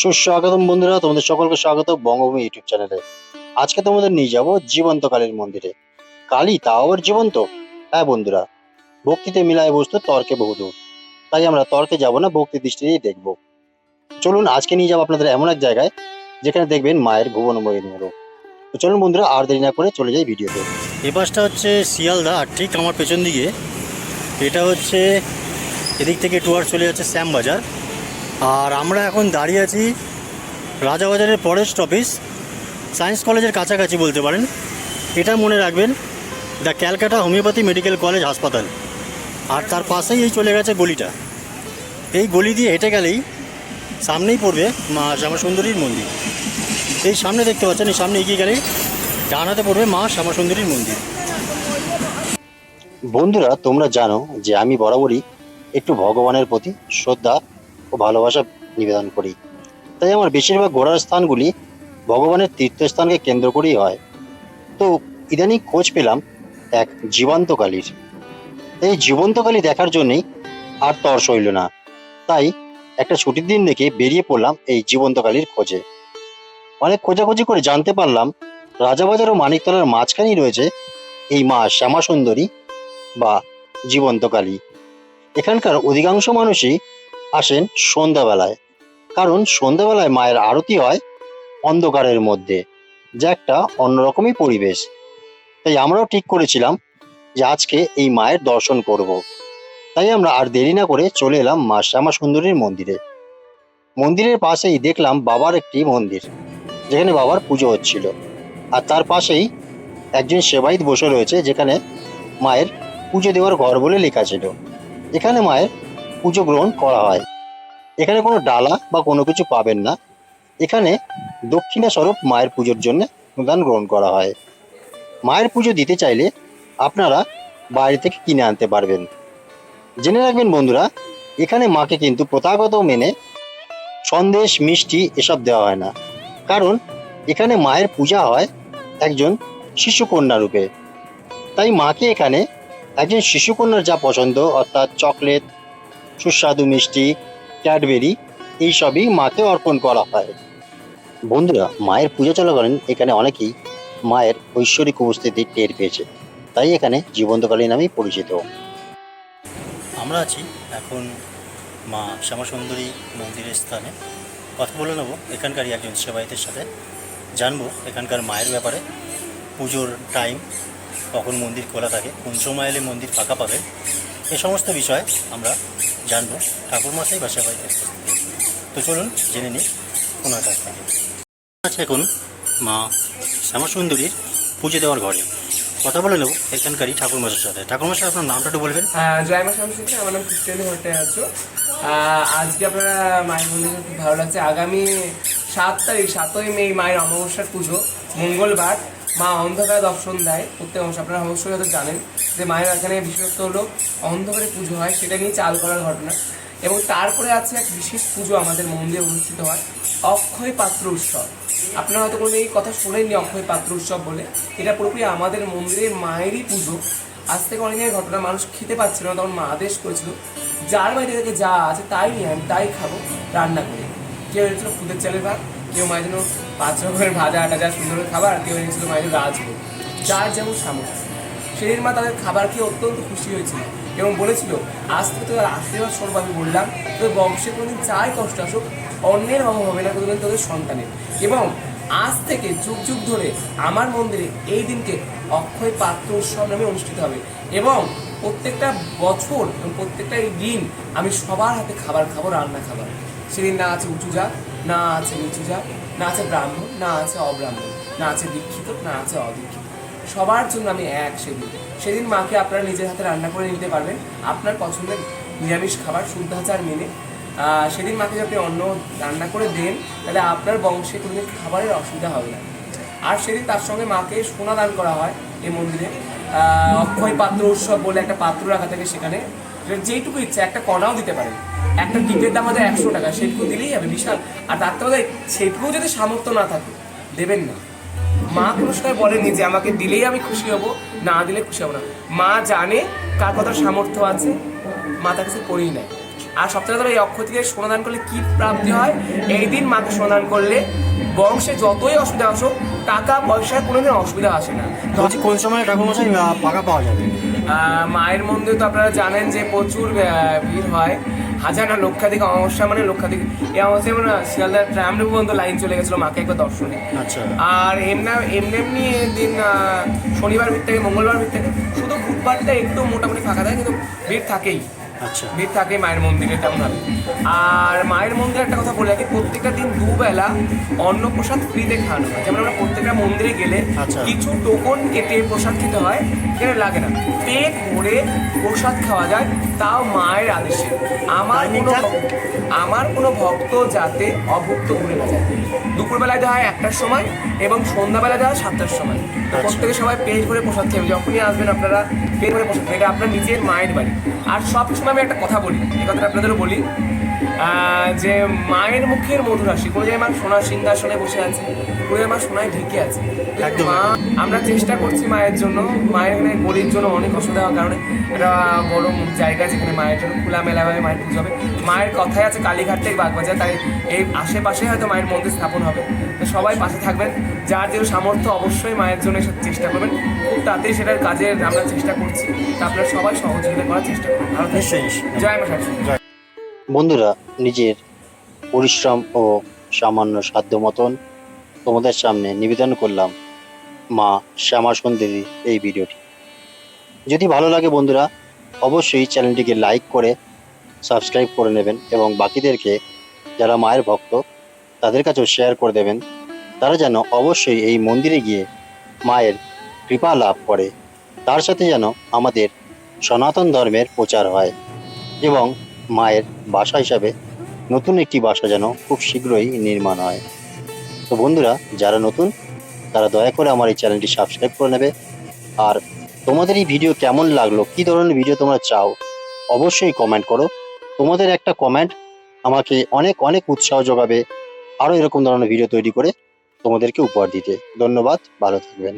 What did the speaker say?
সুস্বাগতম বন্ধুরা, তোমাদের সকলকে স্বাগত বঙ্গভূমি ইউটিউব চ্যানেলে। আজকে তোমাদের নিয়ে যাব জীবন্ত কালীর মন্দিরে। কালী তাও আবার জীবন্ত? হ্যাঁ বন্ধুরা, ভক্তিতে মিলায় বস্তু, তর্কে বহুদূর। তাই আমরা তর্কে যাব না, ভক্তি দৃষ্টিতেই দেখব। চলুন, আজকে নিয়ে যাব আপনাদের এমন এক জায়গায়, যেখানে দেখবেন মায়ের ভুবনময়ী রূপ। তো চলুন বন্ধুরা, আর দেরি না করে চলে যাই ভিডিওতে। এই পাশটা হচ্ছে শিয়ালদা, আর ঠিক আমার পেছন দিকে এটা হচ্ছে এদিক থেকে টুয়ার চলে যাচ্ছে শ্যামবাজার। আর আমরা এখন দাঁড়িয়ে আছি রাজাবাজারের ফরেস্ট অফিস সায়েন্স কলেজের কাছাকাছি বলতে পারেন। এটা মনে রাখবেন the Calcutta homeopathy medical college হাসপাতাল। আর তার পাশেই এই চলে গেছে গলিটা। এই গলি দিয়ে হেঁটে গেলেই সামনেই পড়বে মা শ্যামাসুন্দরীর মন্দির। এই সামনে দেখতে পাচ্ছেন, এই সামনে এগিয়ে গেলেই ডানাতে পড়বে মা শ্যামাসুন্দরীর মন্দির। বন্ধুরা, তোমরা জানো যে আমি বরাবরই একটু ভগবানের প্রতি শ্রদ্ধা ও ভালোবাসা নিবেদন করি। তাই আমার বেশিরভাগ ঘোরার স্থানগুলি ভগবানের তীর্থস্থানকে কেন্দ্র করেই হয়। তো ইদানিং খোঁজ পেলাম এক জীবন্ত কালীর। এই জীবন্ত কালী দেখার জন্যই আর তর সইল না। তাই একটা ছুটির দিন দেখে বেরিয়ে পড়লাম এই জীবন্ত কালীর খোঁজে। অনেক খোঁজাখুঁজি করে জানতে পারলাম রাজাবাজার ও মানিকতলার মাঝখানেই রয়েছে এই মা শ্যামা সুন্দরী বা জীবন্ত কালী। এখানকার অধিকাংশ মানুষই আসেন সন্ধ্যাবেলায়। কারণ সন্ধ্যাবেলায় মায়ের আরতি হয় অন্ধকারের মধ্যে, যা একটা অন্যরকমই পরিবেশ। তাই আমরাও ঠিক করেছিলাম যে আজকে এই মায়ের দর্শন করব। তাই আমরা আর দেরি না করে চলে এলাম মা শ্যামা সুন্দরীর মন্দিরে। মন্দিরের পাশেই দেখলাম বাবার একটি মন্দির, যেখানে বাবার পুজো হচ্ছিল। আর তার পাশেই একজন সেবাইত বসে রয়েছে, যেখানে মায়ের পুজো দেওয়ার ঘর বলে লেখা ছিল। এখানে মায়ের পুজো গ্রহণ করা হয়। এখানে কোনো ডালা বা কোনো কিছু পাবেন না। এখানে দক্ষিণা স্বরূপ মায়ের পুজোর জন্য অনুদান গ্রহণ করা হয়। মায়ের পুজো দিতে চাইলে আপনারা বাইরে থেকে কিনে আনতে পারবেন। জেনে রাখবেন বন্ধুরা, এখানে মাকে কিন্তু প্রথাগত মেনে সন্দেশ, মিষ্টি এসব দেওয়া হয় না। কারণ এখানে মায়ের পূজা হয় একজন শিশুকন্যা রূপে। তাই মাকে এখানে একজন শিশুকন্যার যা পছন্দ, অর্থাৎ চকলেট সুস্বাদু মিষ্টি, ক্যাডবেরি, এইসবই মাকে অর্পণ করা হয়। বন্ধুরা, মায়ের পূজা চলাকালীন এখানে অনেকেই মায়ের ঐশ্বরিক উপস্থিতি টের পেয়েছে। তাই এখানে জীবন্তকালী নামেই পরিচিত। আমরা আছি এখন মা শ্যামাসুন্দরী মন্দিরের স্থানে। কথা বলে নেব এখানকারই একজন সেবায়তের সাথে। জানব এখানকার মায়ের ব্যাপারে পুজোর টাইম কখন মন্দির খোলা থাকে, কোন সময় এলে মন্দির ফাঁকা পাবে এ সমস্ত বিষয় আমরা জানব। ঠাকুর মশাই বা সেবায়তের তো চলুন, জেনে নিই ওনার কাছ থেকে। আছে এখন মা শ্যামাসুন্দরীর পুজো দেওয়ার ঘরে কথা বলে নেব এখানকারই ঠাকুর মশাইয়ের সাথে। ঠাকুর মশাই আপনার নামটা একটু বলবেন। জয় মা শামসুদ্দিন আমার নাম ক্রিস্টিয়ানি ভট্টাচার্য। আছো আজকে আপনারা মায়ের মন্দিরে খুব ভালো লাগছে। আগামী সাত তারিখ, সাতই মে মায়ের অমাবস্যার পুজো। মঙ্গলবার মা অন্ধকারে দর্শন দেয়। প্রত্যেক অংশ আপনারা অবশ্যই হয়তো জানেন যে মায়ের এখানে বিশেষত্ব হলো অন্ধকারে পুজো হয়, সেটা নিয়ে চাল করার ঘটনা। এবং তারপরে আছে এক বিশেষ পুজো আমাদের মন্দিরে অনুষ্ঠিত হয়, অক্ষয় পাত্র উৎসব। আপনারা হয়তো কোনো এই কথা শোনেননি, অক্ষয় পাত্র উৎসব বলে। এটা পুরোপুরি আমাদের মন্দিরের মায়েরই পুজো। আজ থেকে অনেক ঘটনা, মানুষ খেতে পাচ্ছিল না, তখন মা আদেশ করেছিল, যার বাড়ি থেকে যা আছে তাই নিয়ে আমি তাই খাব, রান্না করে। কেউ এনেছিল খুদের চালের ভাত, কেউ মায়ের জন্য পাঁচ রকমের ভাজা যা সুন্দর খাবার, কেউ এনেছিল মায়ের রাজভোগ যার যেমন সামর্থ্য। সেদিন মা তাদের খাবার খেয়ে অত্যন্ত খুশি হয়েছিল এবং বলেছিল, আজ থেকে তোদের আশীর্বাদ স্বরূপ আমি বললাম, তোদের বংশে কোনোদিন চাই কষ্ট আসুক, অন্যের অভাব হবে না, কোনোদিন তোদের সন্তানের। এবং আজ থেকে যুগ যুগ ধরে আমার মন্দিরে এই দিনকে অক্ষয় পাত্র উৎসব নামে অনুষ্ঠিত হবে এবং প্রত্যেকটা বছর এবং প্রত্যেকটা এই দিন আমি সবার হাতে খাবার খাব, রান্না খাবার। সেদিন না আছে উঁচু জাত না আছে নিচু জাত না আছে ব্রাহ্মণ, না আছে অব্রাহ্মণ, না আছে দীক্ষিত, না আছে অদীক্ষিত। সবার জন্য আমি এক সেদিন। সেদিন মাকে আপনারা নিজের হাতে রান্না করে নিতে পারবেন। আপনার পছন্দের নিরামিষ খাবার শুদ্ধাচার মেনে। সেদিন মাকে যদি অন্ন রান্না করে দেন, তাহলে আপনার বংশে কোনোদিন খাবারের অসুবিধা হবে না। আর সেদিন তার সঙ্গে মাকে সোনা দান করা হয় এই মন্দিরে। অক্ষয় পাত্র উৎসব বলে একটা পাত্র রাখা থাকে সেখানে। যেইটুকু ইচ্ছা, একটা কণাও দিতে পারেন। একটা টিপের দাম আমাদের একশো টাকা, সেটুকু দিলেই হবে, বিশাল। আর তার থেকে সেটুকুও যদি সামর্থ্য না থাকে, দেবেন না। মা সময় বলেনি যে আমাকে দিলেই আমি খুশি হব, না দিলে খুশি হব না। মা জানে কার কত সামর্থ্য আছে, মা তার কাছে করেই নেয়। আর সবথেকে ধরো এই অক্ষয় তৃতীয় সোনাদান করলে কি প্রাপ্তি হয়? এই দিন মাকে সোনাদান করলে বংশে যতই অসুবিধা আসুক টাকা পয়সার কোনোদিন অসুবিধা আসে না। বলছি কোন সময় ঠাকুরমশাই ফাঁকা পাওয়া যাবে? মায়ের মন্দিরে তো আপনারা জানেন যে প্রচুর ভিড় হয়। হাজার না লক্ষাধিক অমাবস্যা মানে লক্ষাধিক এই অমাবস্যা মানে শিয়ালদার ট্রাম পর্যন্ত লাইন চলে গেছিল মাকে একবার দর্শনে। আচ্ছা। আর এমনি এমনি এমনি দিন শনিবার ভিড় থেকে মঙ্গলবার ভিড় থেকে শুধু বুধবারটা একটু মোটামুটি ফাঁকা থাকে কিন্তু ভিড় থাকেই। ভিড় থাকে মায়ের মন্দিরে তেমন ভাবে। আর মায়ের মন্দিরে একটা কথা বলে রাখি প্রত্যেকটা দিন দুবেলা অন্নপ্রসাদ ফ্রিতে খাওয়ানো হয়। যেমন আমরা প্রত্যেকটা মন্দিরে গেলে আচ্ছা। কিছু টোকন কেটে প্রসাদ খেতে হয় এখানে লাগে না। পেট ভরে প্রসাদ খাওয়া যায় তাও মায়ের আদেশে। আমার কোনো আমার কোনো ভক্ত যাতে অভুক্ত ঘুরে না যায়। দুপুরবেলায় দেওয়া হয় একটার সময় এবং সন্ধ্যাবেলা দেওয়া হয় সাতটার সময়। আচ্ছা। প্রত্যেকে সবাই পেট ভরে প্রসাদ খেয়ে যখনই আসবেন আপনারা পেট ভরে প্রসাদ খেয়ে এটা আপনার নিজের মায়ের বাড়ি। আর সব সময় আমি একটা কথা বলি এই কথাটা আপনাদেরও বলি। যে মায়ের মুখের মধুর হাসি কোনো জায়গায় মা সোনার সিংহাসনে বসে আছে কোনো জায়গায় মা সোনায় ঢেকে আছে। মা আমরা চেষ্টা করছি মায়ের জন্য মায়ের এখানে গরিব জন্য অনেক অসুবিধা হওয়ার কারণে একটা বড় জায়গা যেখানে মায়ের জন্য খোলা মেলাভাবে মায়ের পুজো হবে। মায়ের কথাই আছে কালীঘাট থেকে বাগবাজার তাই এই আশেপাশে হয়তো মায়ের মন্দির স্থাপন হবে। তো সবাই পাশে থাকবেন যার যে সামর্থ্য অবশ্যই মায়ের জন্য এসব চেষ্টা করবেন। খুব তাড়াতাড়ি সেটার কাজের আমরা চেষ্টা করছি তা আপনারা সবাই সহযোগিতা করার চেষ্টা করবেন জয় মা শাশুড়ি বন্ধুরা, নিজের পরিশ্রম ও সামান্য সাধ্য মতন তোমাদের সামনে নিবেদন করলাম মা শ্যামা সুন্দরী এই ভিডিওটি। যদি ভালো লাগে বন্ধুরা, অবশ্যই চ্যানেলটিকে লাইক করে সাবস্ক্রাইব করে নেবেন এবং বাকিদেরকে, যারা মায়ের ভক্ত, তাদের কাছেও শেয়ার করে দেবেন। তারা যেন অবশ্যই এই মন্দিরে গিয়ে মায়ের কৃপা লাভ করে। তার সাথে যেন আমাদের সনাতন ধর্মের প্রচার হয় এবং মায়ের বাসা হিসাবে নতুন একটি বাসা যেন খুব শীঘ্রই নির্মাণ হয়। তো বন্ধুরা, যারা নতুন, তারা দয়া করে আমার এই চ্যানেলটি সাবস্ক্রাইব করে নেবে। আর তোমাদের এই ভিডিও কেমন লাগল, কি ধরনের ভিডিও তোমরা চাও, অবশ্যই কমেন্ট করো। তোমাদের একটা কমেন্ট আমাকে অনেক অনেক উৎসাহ যোগাবে, আরও এরকম ধরনের ভিডিও তৈরি করে তোমাদেরকে উপহার দিতে। ধন্যবাদ, ভালো থাকবেন।